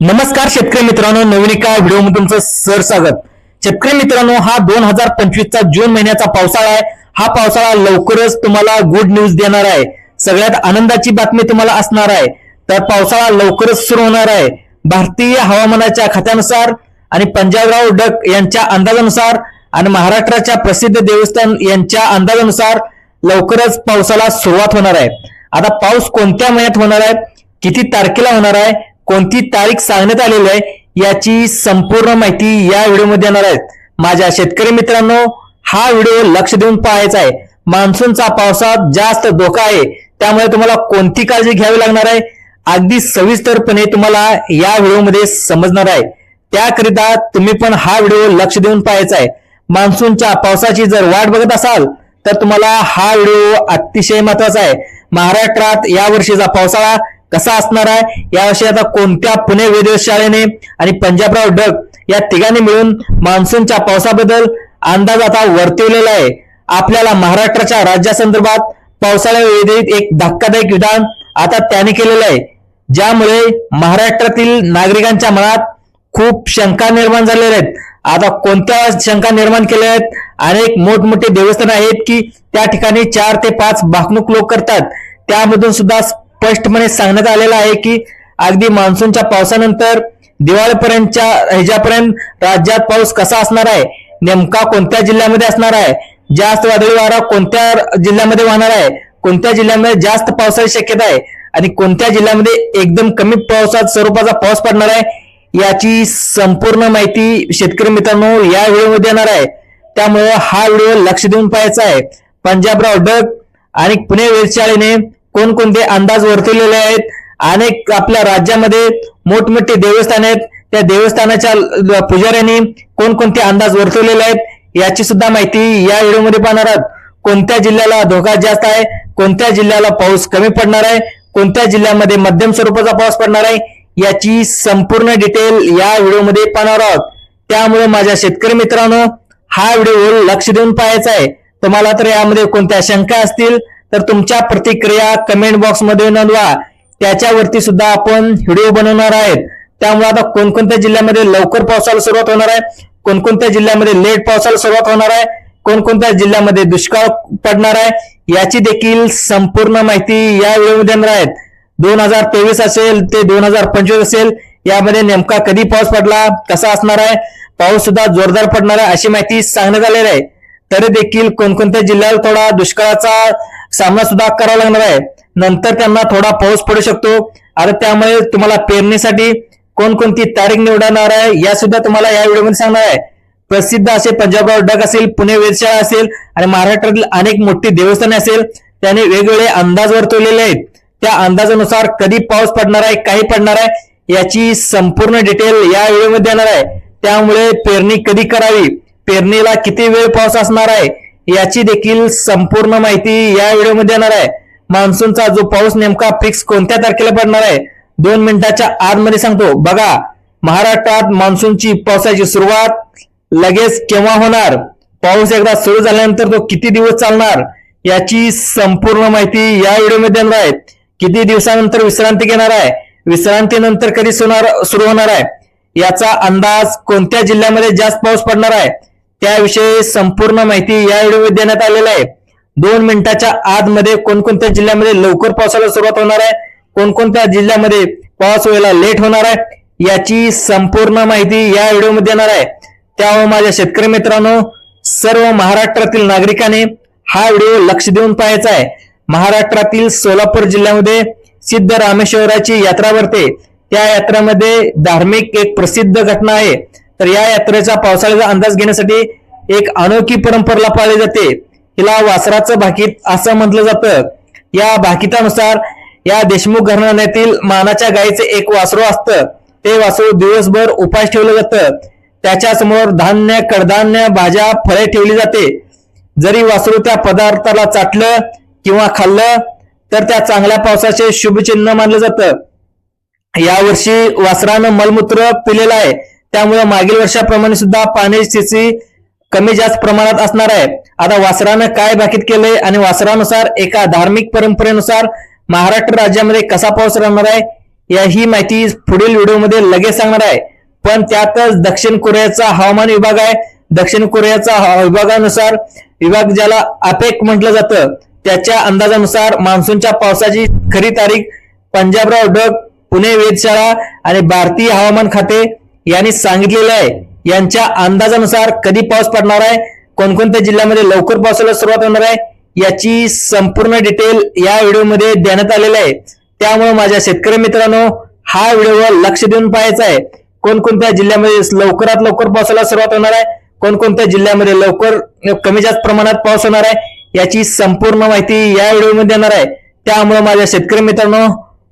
नमस्कार शेतकरी मित्रांनो नवीन एका व्हिडिओमध्ये तुमचं सर स्वागत. शेतकरी मित्रांनो हा दोन हजार पंचवीसचा जून महिन्याचा पावसाळा आहे. हा पावसाळा लवकरच तुम्हाला गुड न्यूज देणार आहे. सगळ्यात आनंदाची बातमी तुम्हाला असणार आहे. तर पावसाळा लवकरच सुरू होणार आहे. भारतीय हवामानाच्या खात्यानुसार आणि पंजाबराव डक यांच्या अंदाजानुसार आणि महाराष्ट्राच्या प्रसिद्ध देवस्थान यांच्या अंदाजानुसार लवकरच पावसाला सुरुवात होणार आहे. आता पाऊस कोणत्या महिन्यात होणार आहे? किती तारखेला होणार आहे? कोणती तारीख सांगण्यात आलेली आहे याची संपूर्ण माहिती या व्हिडिओमध्ये देणार आहेत माझ्या शेतकरी मित्रांनो हा व्हिडिओ लक्ष देऊन पाहायचा आहे. मान्सूनचा पावसात जास्त धोका आहे. त्यामुळे तुम्हाला कोणती काळजी घ्यावी लागणार आहे? अगदी सविस्तरपणे तुम्हाला या व्हिडिओमध्ये समजणार आहे. त्याकरिता तुम्ही पण हा व्हिडिओ लक्ष देऊन पाहायचा आहे. मान्सूनच्या पावसाची जर वाट बघत असाल तर तुम्हाला हा व्हिडिओ अतिशय महत्त्वाचा आहे. महाराष्ट्रात या वर्षीचा पावसाळा कसा असणार आहे? याविषयी आता कोणत्या पुणे वेधशाळेने आणि पंजाबराव डग या तिघांनी मिळून मान्सूनच्या पावसाबद्दल अंदाज आता वर्तवलेला आहे. आपल्याला महाराष्ट्राच्या राज्यासंदर्भात पावसाळ्यावेळी एक धक्कादायक विधान आता त्याने केलेलं आहे. ज्यामुळे महाराष्ट्रातील नागरिकांच्या मनात खूप शंका निर्माण झालेल्या आहेत. आता कोणत्या शंका निर्माण केल्या आहेत? अनेक मोठमोठे देवस्थान आहेत की त्या ठिकाणी चार ते पाच भाकणूक लोक करतात. त्यामधून सुद्धा स्पष्टपणे सांगण्यात आलेलं आहे की अगदी मान्सूनच्या पावसानंतर दिवाळीपर्यंतच्या ह्याच्यापर्यंत राज्यात पाऊस कसा असणार आहे? नेमका कोणत्या जिल्ह्यामध्ये असणार आहे? जास्त वादळी वारा कोणत्या जिल्ह्यामध्ये वाहणार आहे? कोणत्या जिल्ह्यामध्ये जास्त पावसाची शक्यता आहे? आणि कोणत्या जिल्ह्यामध्ये एकदम कमी पावसात स्वरूपाचा पाऊस पडणार आहे? याची संपूर्ण माहिती शेतकरी मित्रांनो या व्हिडिओमध्ये येणार आहे. त्यामुळे हा व्हिडिओ लक्ष देऊन पाहायचा आहे. पंजाबराव डग आणि पुणे वेधशाळेने कोणकोणते अंदाज वर्तवलेले आहेत? अनेक आपल्या राज्यामध्ये मोठमोठे देवस्थान आहेत. त्या देवस्थानाच्या पुजाऱ्यांनी कोणकोणते अंदाज वर्तवलेले आहेत? याची सुद्धा माहिती या व्हिडिओमध्ये पाहणार आहात. कोणत्या जिल्ह्याला धोका जास्त आहे? कोणत्या जिल्ह्याला पाऊस कमी पडणार आहे? कोणत्या जिल्ह्यामध्ये मध्यम स्वरूपाचा पाऊस पडणार आहे? याची संपूर्ण डिटेल या व्हिडिओमध्ये पाहणार आहोत. त्यामुळे माझ्या शेतकरी मित्रांनो हा व्हिडिओ लक्ष देऊन पाहायचा आहे. तुम्हाला तर यामध्ये कोणत्या शंका असतील? तर तुमच्या प्रतिक्रिया कमेंट बॉक्समध्ये नोंदवा. त्याच्यावरती सुद्धा आपण व्हिडिओ बनवणार आहेत. त्यामुळे आता कोणकोणत्या जिल्ह्यामध्ये लवकर पावसाला सुरुवात होणार आहे? कोणकोणत्या जिल्ह्यामध्ये लेट पावसाला सुरुवात होणार आहे? कोणकोणत्या जिल्ह्यामध्ये दुष्काळ पडणार आहे? याची देखील संपूर्ण माहिती या व्हिडिओमध्ये देणार आहेत. दोन हजार तेवीस असेल ते दोन हजार पंचवीस असेल यामध्ये नेमका कधी पाऊस पडला कसा असणार आहे? पाऊस सुद्धा जोरदार पडणार आहे अशी माहिती सांगण्यात आलेली आहे. तरी देखील कोणकोणत्या जिल्ह्याला थोडा दुष्काळाचा सामना सुद्धा करावा लागणार आहे. नंतर त्यांना थोडा पाऊस पडू शकतो. आता त्यामुळे तुम्हाला पेरणीसाठी कोणकोणती तारीख निवडणार आहे या सुद्धा तुम्हाला या व्हिडिओमध्ये सांगणार आहे. प्रसिद्ध असे पंजाबराव डग असेल पुणे वेधशाळा असेल आणि महाराष्ट्रातील अनेक मोठी देवस्थाने असेल त्याने वेगवेगळे अंदाज वर्तवलेले आहेत. त्या अंदाजानुसार कधी पाऊस पडणार आहे काही पडणार आहे याची संपूर्ण डिटेल या व्हिडिओमध्ये येणार आहे. त्यामुळे पेरणी कधी करावी पेरणीला किती वेळ पाऊस असणार आहे याची देखील संपूर्ण माहिती या व्हिडिओमध्ये येणार आहे. मान्सूनचा जो पाऊस नेमका फिक्स कोणत्या तारखेला पडणार आहे दोन मिनिटाच्या आतमध्ये सांगतो. बघा महाराष्ट्रात मान्सूनची पावसाची सुरुवात लगेच केव्हा होणार? पाऊस एकदा सुरू झाल्यानंतर तो किती दिवस चालणार? याची संपूर्ण माहिती या व्हिडिओमध्ये येणार आहे. किती दिवसानंतर विश्रांती घेणार आहे? विश्रांतीनंतर कधी सुनार सुरू होणार आहे? याचा अंदाज कोणत्या जिल्ह्यामध्ये जास्त पाऊस पडणार आहे? त्याविषयी संपूर्ण माहिती या व्हिडिओमध्ये देण्यात आलेला आहे. दोन मिनिटाच्या आतमध्ये कोणकोणत्या जिल्ह्यामध्ये लवकर पावसाला सुरुवात होणार आहे? कोणकोणत्या जिल्ह्यामध्ये पाऊस व्हायला लेट होणार आहे? याची संपूर्ण माहिती या व्हिडिओमध्ये देणार आहे. त्यामुळे माझ्या शेतकरी मित्रांनो सर्व महाराष्ट्रातील नागरिकांनी हा व्हिडिओ लक्ष देऊन पाहायचा आहे. महाराष्ट्रातील सोलापूर जिल्ह्यामध्ये सिद्ध रामेश्वराची यात्रा भरते. त्या यात्रामध्ये धार्मिक एक प्रसिद्ध घटना आहे. तर या यात्रेचा पावसाळ्याचा अंदाज घेण्यासाठी एक अनोखी परंपरा पाळली जाते. हिला वासराचं भाकीत असं म्हटलं जातं. या भाकितानुसार या देशमुख घराण्यातील मानाच्या गायीचे एक वासरू असतं. ते वासरू दिवसभर उपास ठेवलं जातं. त्याच्यासमोर धान्य कडधान्य भाज्या फळे ठेवली जाते. जरी वासरू त्या पदार्थाला चाटलं किंवा खाल्लं तर त्या चांगल्या पावसाचे शुभचिन्ह मानलं जातं. यावर्षी वासरानं मलमूत्र पिलेलं आहे. त्यामुळे मागील वर्षाप्रमाणे सुद्धा पाण्याची स्थिती कमी जास्त प्रमाणात असणार आहे. आता वासरानं काय भाकीत केलंय आणि वासरानुसार एका धार्मिक परंपरेनुसार महाराष्ट्र राज्यामध्ये कसा पाऊस राहणार आहे या ही माहिती पुढील व्हिडिओमध्ये लगेच सांगणार आहे. पण त्यातच दक्षिण कोरियाचा हवामान विभाग आहे. दक्षिण कोरियाचा विभागानुसार विभाग ज्याला अपेक म्हटलं जातं त्याच्या अंदाजानुसार मान्सूनच्या पावसाची खरी तारीख पंजाबराव डग पुणे वेधशाळा आणि भारतीय हवामान खाते यांनी सांगितलेलं आहे. यांच्या अंदाजानुसार कधी पाऊस पडणार आहे? कोणकोणत्या जिल्ह्यामध्ये लवकर पावसाला सुरुवात होणार आहे? याची संपूर्ण डिटेल या व्हिडिओमध्ये देण्यात आलेलं आहे. त्यामुळे माझ्या शेतकरी मित्रांनो हा व्हिडिओ लक्ष देऊन पाहायचा आहे. कोणकोणत्या जिल्ह्यामध्ये लवकरात लवकर पावसाला सुरुवात होणार आहे? कोणकोणत्या जिल्ह्यामध्ये लवकर कमी जास्त प्रमाणात पाऊस होणार आहे? याची संपूर्ण माहिती या व्हिडिओमध्ये देणार आहे. त्यामुळे माझ्या शेतकरी मित्रांनो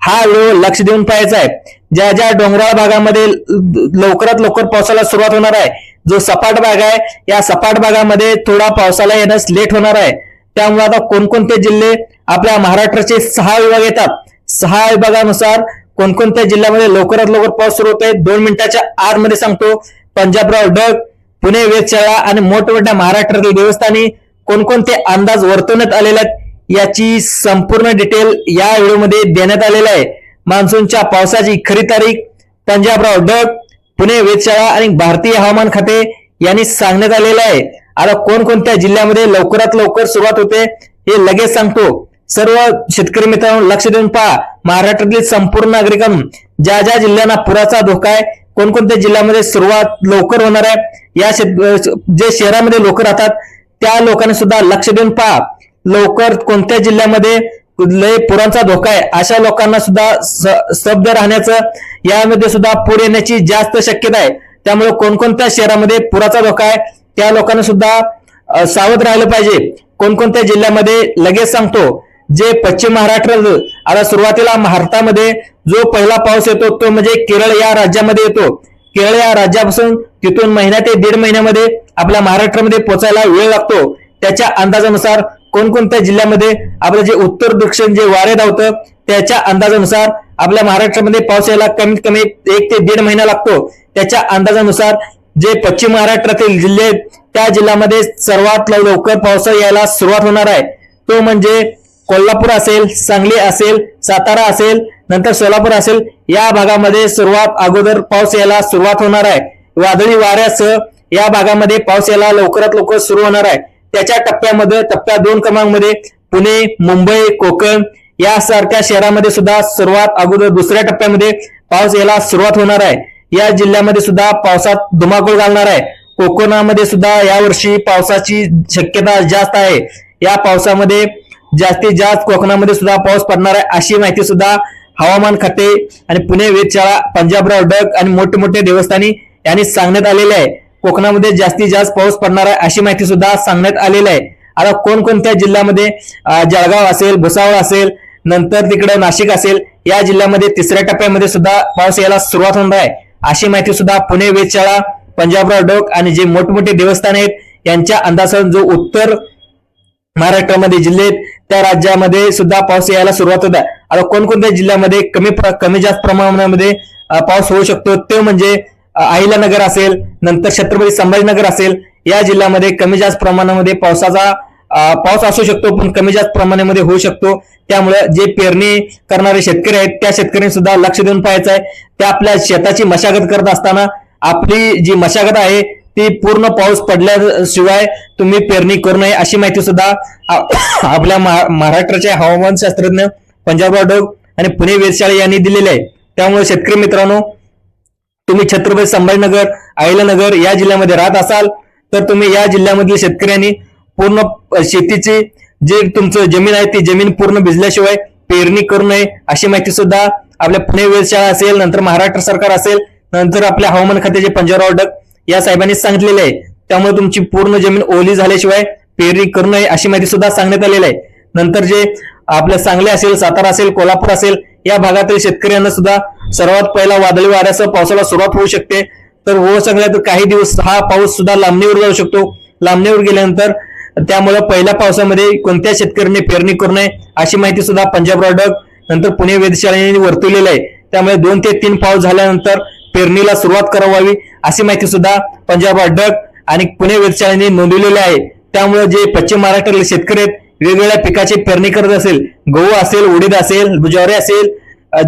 हा व्हिडिओ लक्ष देऊन पाहायचा आहे. ज्या ज्या डोंगराळ भागामध्ये लवकरात लवकर पावसाला सुरुवात होणार आहे जो सपाट भाग आहे या सपाट भागामध्ये थोडा पावसाला येण्यास लेट होणार आहे. त्यामुळे आता कोणकोणते जिल्हे आपल्या महाराष्ट्राचे सहा विभाग येतात? सहा विभागानुसार कोणकोणत्या जिल्ह्यामध्ये लवकरात लवकर पाऊस सुरू होतोय? दोन मिनिटाच्या आतमध्ये सांगतो. पंजाबराव डग पुणे वेधशाळा आणि मोठमोठ्या महाराष्ट्रातील देवस्थानी कोणकोणते अंदाज वर्तवण्यात आलेले आहेत याची संपूर्ण डिटेल या व्हिडिओमध्ये देण्यात आलेलं आहे. मान्सूनच्या पावसाची खरी तारीख पंजाबराव डग पुणे वेधशाळा आणि भारतीय हवामान खाते यांनी सांगण्यात आलेलं आहे. आता कोणकोणत्या जिल्ह्यामध्ये लवकरात लवकर सुरुवात होते हे लगेच सांगतो. सर्व शेतकरी मित्रांनो लक्ष देऊन पहा. महाराष्ट्रातील संपूर्ण नागरिकांना ज्या ज्या जिल्ह्यांना पुराचा धोका आहे कोणकोणत्या जिल्ह्यामध्ये सुरुवात लवकर होणार आहे या जे शहरामध्ये लोक राहतात त्या लोकांनी सुद्धा लक्ष देऊन पहा. लवकर कोणत्या जिल्ह्यामध्ये लय पुरांचा धोका आहे. अशा लोकांना सुद्धा स- स्तब्ध राहण्याचं यामध्ये सुद्धा पूर येण्याची जास्त शक्यता आहे. त्यामुळे कोणकोणत्या शहरामध्ये पुराचा धोका आहे त्या लोकांना सुद्धा सावध राहिलं पाहिजे. कोणकोणत्या जिल्ह्यामध्ये लगेच सांगतो जे पश्चिम महाराष्ट्र आता सुरुवातीला भारतामध्ये जो पहिला पाऊस येतो तो म्हणजे केरळ या राज्यामध्ये येतो. केरळ या राज्यापासून तिथून महिन्या ते दीड महिन्यामध्ये आपल्या महाराष्ट्रामध्ये पोहोचायला वेळ लागतो. त्याच्या अंदाजानुसार कोणकोणत्या जिल्ह्यामध्ये आपलं जे उत्तर दक्षिण जे वारे धावतं त्याच्या अंदाजानुसार आपल्या महाराष्ट्रामध्ये पाऊस यायला कमीत कमी एक ते दीड महिना लागतो. त्याच्या अंदाजानुसार जे पश्चिम महाराष्ट्रातील जिल्हे आहेत, त्या जिल्ह्यामध्ये सर्वात लवकर पाऊस यायला सुरुवात होणार आहे. तो म्हणजे कोल्हापूर असेल सांगली असेल सातारा असेल नंतर सोलापूर असेल या भागामध्ये सुरुवात अगोदर पाऊस यायला सुरुवात होणार आहे. वादळी वाऱ्यासह या भागामध्ये पाऊस यायला लवकरात लवकर सुरू होणार आहे. त्याच्या टप्प्यामध्ये टप्प्या दोन क्रमांकमध्ये पुणे मुंबई कोकण यासारख्या शहरामध्ये सुद्धा सर्वात अगोदर दुसऱ्या टप्प्यामध्ये पाऊस यायला सुरुवात होणार आहे. या जिल्ह्यामध्ये सुद्धा पावसात धुमाकूळ घालणार आहे. कोकणामध्ये सुद्धा यावर्षी पावसाची शक्यता जास्त आहे. या पावसामध्ये जास्तीत जास्त कोकणामध्ये सुद्धा पाऊस पडणार आहे अशी माहिती सुद्धा हवामान खाते आणि पुणे वेधशाळा पंजाबराव डग आणि मोठे मोठे देवस्थानी यांनी सांगण्यात आलेले आहे. कोकणामध्ये जास्तीत जास्त पाऊस पडणार आहे अशी माहिती सुद्धा सांगण्यात आलेली आहे. आता कोणकोणत्या जिल्ह्यामध्ये जळगाव असेल भुसावळ असेल नंतर तिकडे नाशिक असेल या जिल्ह्यामध्ये तिसऱ्या टप्प्यामध्ये सुद्धा पाऊस यायला सुरुवात होणार आहे. अशी माहिती सुद्धा पुणे वेधशाळा पंजाबराव डोक आणि जे मोठमोठे देवस्थान आहेत यांच्या अंदाजात जो उत्तर महाराष्ट्रामध्ये जिल्हे आहेत, त्या राज्यामध्ये सुद्धा पाऊस यायला सुरुवात होत आहे. आता कोणकोणत्या जिल्ह्यामध्ये कमी प्र- कमी जास्त प्रमाणामध्ये पाऊस होऊ शकतो ते म्हणजे अहिल्यानगर असेल नंतर छत्रपती संभाजीनगर असेल या जिल्ह्यामध्ये कमी जास्त प्रमाणामध्ये पावसाचा पाऊस असू शकतो पण कमी जास्त प्रमाणामध्ये होऊ शकतो. त्यामुळे जे पेरणी करणारे शेतकरी आहेत त्या शेतकऱ्यांनी सुद्धा लक्ष देऊन पाहायचं आहे त्या आपल्या शेताची मशागत करत असताना आपली जी मशागत आहे ती पूर्ण पाऊस पडल्याशिवाय तुम्ही पेरणी करू नये अशी माहिती सुद्धा आपल्या महा- महाराष्ट्राचे हवामान शास्त्रज्ञ पंजाबराव डोग आणि पुणे वेधशाळे यांनी दिलेले आहे. त्यामुळे शेतकरी मित्रांनो तुम्ही छत्रपती संभाजीनगर अहिल्यानगर या जिल्ह्यामध्ये राहत असाल तर तुम्ही या जिल्ह्यामधील शेतकऱ्यांनी पूर्ण शेतीची जे तुमचं जमीन आहे ती जमीन पूर्ण भिजल्याशिवाय पेरणी करू नये अशी माहिती सुद्धा आपल्या पुणे वेधशाळा असेल नंतर महाराष्ट्र सरकार असेल नंतर आपल्या हवामान खात्याचे पंजाबराव डक या साहेबांनी सांगितलेले आहे. त्यामुळे तुमची पूर्ण जमीन ओली झाल्याशिवाय पेरणी करू नये अशी माहिती सुद्धा सांगण्यात आलेली आहे. नंतर जे आपलं सांगली असेल सातारा असेल कोल्हापूर असेल या भागातील शेतकऱ्यांना सुद्धा सर्वात पहिला वादळी वाऱ्यासह पावसाला सुरुवात होऊ शकते. तर हो सगळ्यात काही दिवस हा पाऊस सुद्धा लांबणीवर जाऊ शकतो. लांबणीवर गेल्यानंतर त्यामुळे पहिल्या पावसामध्ये कोणत्या शेतकऱ्यांनी पेरणी करू नये अशी माहिती सुद्धा पंजाब डग नंतर पुणे वेधशाळेने वर्तवलेली आहे. त्यामुळे दोन ते तीन पाऊस झाल्यानंतर पेरणीला सुरुवात करावी अशी माहिती सुद्धा पंजाब डग आणि पुणे वेधशाळेने नोंदवलेली आहे. त्यामुळे जे पश्चिम महाराष्ट्रातील शेतकरी आहेत वेगवेगळ्या पिकाची पेरणी करत असेल गहू असेल उडीद असेल ज्वारी असेल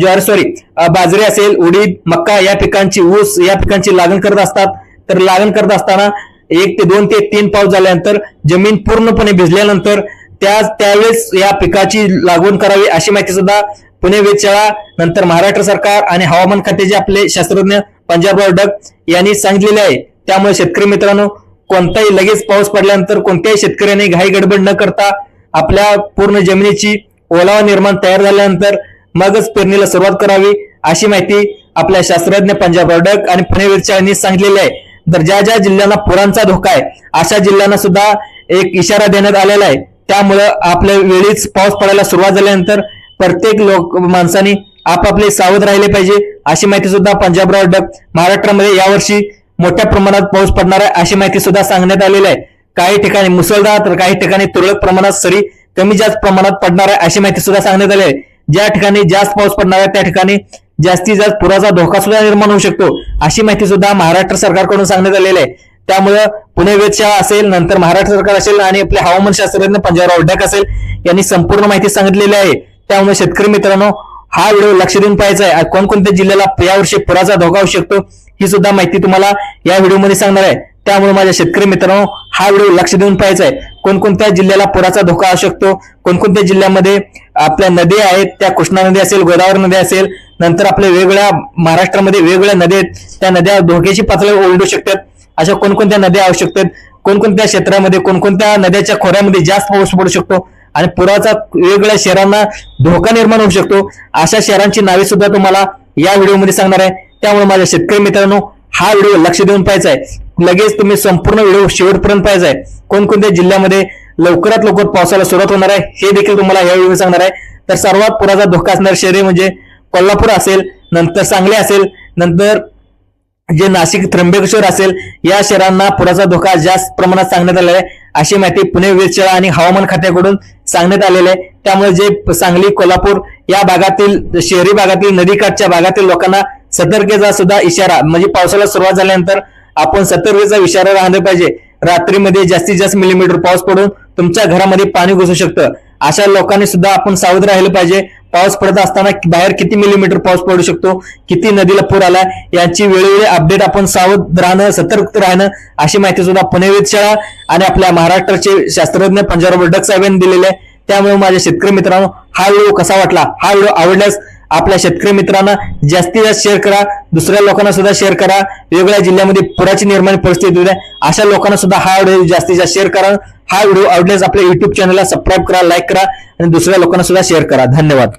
ज्वारी सॉरी बाजरी असेल उडीद मक्का या पिकांची ऊस या पिकांची लागण करत असतात. तर लागण करत असताना एक ते दोन ते तीन पाऊस झाल्यानंतर जमीन पूर्णपणे भिजल्यानंतर त्या त्यावेळेस या पिकाची लागवण करावी अशी माहिती सुद्धा पुणे वेधशाळा नंतर महाराष्ट्र सरकार आणि हवामान खात्याचे आपले शास्त्रज्ञ पंजाबराव डग यांनी सांगितलेले आहे. त्यामुळे शेतकरी मित्रांनो कोणताही लगेच पाऊस पडल्यानंतर कोणत्याही शेतकऱ्याने घाई गडबड न करता आपल्या पूर्ण जमिनीची ओलावा निर्माण तयार झाल्यानंतर मगच पेरणीला सुरुवात करावी अशी माहिती आपल्या शास्त्रज्ञ पंजाब रोडक आणि पुणे वेधशाळेने सांगितलेली आहे. तर ज्या ज्या जिल्ह्यांना पुरांचा धोका आहे अशा जिल्ह्यांना सुद्धा एक इशारा देण्यात आलेला आहे. त्यामुळं आपल्या वेळीच पाऊस पडायला सुरुवात झाल्यानंतर प्रत्येक लोक माणसांनी आपापले सावध राहिले पाहिजे अशी माहिती सुद्धा पंजाबराव डक महाराष्ट्रामध्ये यावर्षी मोठ्या प्रमाणात पाऊस पडणार आहे अशी माहिती सुद्धा सांगण्यात आलेली आहे. काही ठिकाणी मुसळधार तर काही ठिकाणी तुरळक प्रमाणात सरी कमी जास्त प्रमाणात पडणार आहे अशी माहिती सुद्धा सांगण्यात आली आहे. ज्या ठिकाणी जास्त पाऊस पडणार आहे त्या ठिकाणी जास्तीत जास्त पुराचा धोका सुद्धा निर्माण होऊ शकतो अशी माहिती सुद्धा महाराष्ट्र सरकारकडून सांगण्यात आलेली आहे. त्यामुळं पुणे वेधशाळा असेल नंतर महाराष्ट्र सरकार असेल आणि आपले हवामान शास्त्रज्ञ पंजाबराव डक असेल यांनी संपूर्ण माहिती सांगितलेली आहे. त्यामुळे शेतकरी मित्रांनो हा व्हिडिओ लक्ष देऊन पाहायचा आहे. कोणकोणत्या जिल्ह्याला यावर्षी पुराचा धोका होऊ शकतो ही सुद्धा माहिती तुम्हाला या व्हिडिओमध्ये सांगणार आहे. त्यामुळे माझ्या शेतकरी मित्रांनो हा व्हिडिओ लक्ष देऊन पाहायचा आहे कोणकोणत्या जिल्ह्याला पुराचा धोका असू शकतो? कोणकोणत्या जिल्ह्यामध्ये आपल्या नदी आहेत त्या कृष्णा नदी असेल गोदावरी नदी असेल नंतर आपल्या वेगवेगळ्या महाराष्ट्रामध्ये वेगवेगळ्या नद्या आहेत त्या नद्या धोक्याची पातळी ओलडू शकतात. अशा कोणकोणत्या नद्या असू शकतात कोणकोणत्या क्षेत्रामध्ये कोणकोणत्या नद्याच्या खोऱ्यामध्ये जास्त पाऊस पडू शकतो? आणि पुराचा वेगवेगळ्या शहरांना धोका निर्माण होऊ शकतो. अशा शहरांची नावे सुद्धा तुम्हाला या व्हिडिओमध्ये सांगणार आहे. त्यामुळे माझ्या शेतकरी मित्रांनो हा व्हिडिओ लक्ष देऊन पाहायचा आहे लगेच तुम्ही संपूर्ण व्हिडिओ शेवटपर्यंत पाहिजे आहे. कोणकोणत्या जिल्ह्यामध्ये लवकरात लवकर पावसाला सुरुवात होणार आहे हे देखील तुम्हाला या व्हिडिओ सांगणार आहे. तर सर्वात पुराचा धोका असणारे शहरे म्हणजे कोल्हापूर असेल नंतर सांगली असेल नंतर जे नाशिक त्र्यंबकेश्वर असेल या शहरांना पुराचा धोका जास्त प्रमाणात सांगण्यात आलेला आहे. अशी माहिती पुणे वेधशाळा आणि हवामान खात्याकडून सांगण्यात आलेले आहे. त्यामुळे जे सांगली कोल्हापूर या भागातील शहरी भागातील नदीकाठच्या भागातील लोकांना सतर्कतेचा सुद्धा इशारा म्हणजे पावसाला सुरुवात झाल्यानंतर आपण सतर्कतेचा इशारा राहणे पाहिजे. रात्रीमध्ये जास्तीत जास्त मिलीमीटर पाऊस पडून तुमच्या घरामध्ये पाणी घुसू शकतं. अशा लोकांनी सुद्धा आपण सावध राहिलं पाहिजे. पाऊस पडत असताना बाहेर किती मिलीमीटर पाऊस पडू शकतो? किती नदीला पूर आला? यांची वेळोवेळी अपडेट आपण सावध राहणं सतर्क राहणं अशी माहिती सुद्धा पुणे वेधशाळा आणि आपल्या महाराष्ट्राचे शास्त्रज्ञ पंजाब डक साहेब यांनी दिलेले आहे. त्यामुळे माझ्या शेतकरी मित्रांनो हा व्हिडिओ कसा वाटला? हा व्हिडिओ आवडल्यास आपल्या शेतकरी मित्रांना जास्तीत जास्त शेअर करा. दुसऱ्या लोकांना सुद्धा शेअर करा. वेगवेगळ्या जिल्ह्यामध्ये पुराची निर्माण परिस्थिती होते. अशा लोकांना सुद्धा हा व्हिडिओ जास्तीत जास्त शेअर करा. हा व्हिडिओ आवडल्यास आपल्या युट्यूब चॅनलला सबस्क्राईब करा लाईक करा आणि दुसऱ्या लोकांना सुद्धा शेअर करा. धन्यवाद.